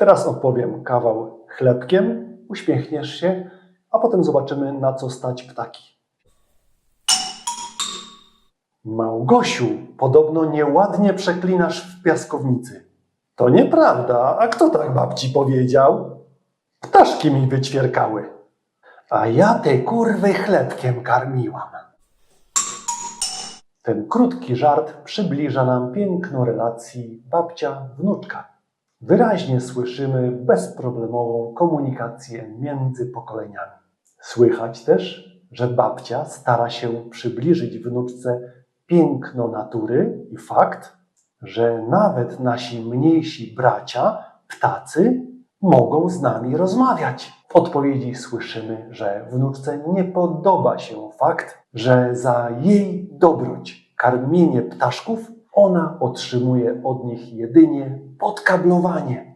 Teraz opowiem kawał chlebkiem, uśmiechniesz się, a potem zobaczymy, na co stać ptaki. Małgosiu, podobno nieładnie przeklinasz w piaskownicy. To nieprawda, a kto tak babci powiedział? Ptaszki mi wyćwierkały. A ja te kurwy chlebkiem karmiłam. Ten krótki żart przybliża nam piękno relacji babcia-wnuczka. Wyraźnie słyszymy bezproblemową komunikację między pokoleniami. Słychać też, że babcia stara się przybliżyć wnuczce piękno natury i fakt, że nawet nasi mniejsi bracia, ptacy, mogą z nami rozmawiać. W odpowiedzi słyszymy, że wnuczce nie podoba się fakt, że za jej dobroć, karmienie ptaszków, ona otrzymuje od nich jedynie podkablowanie.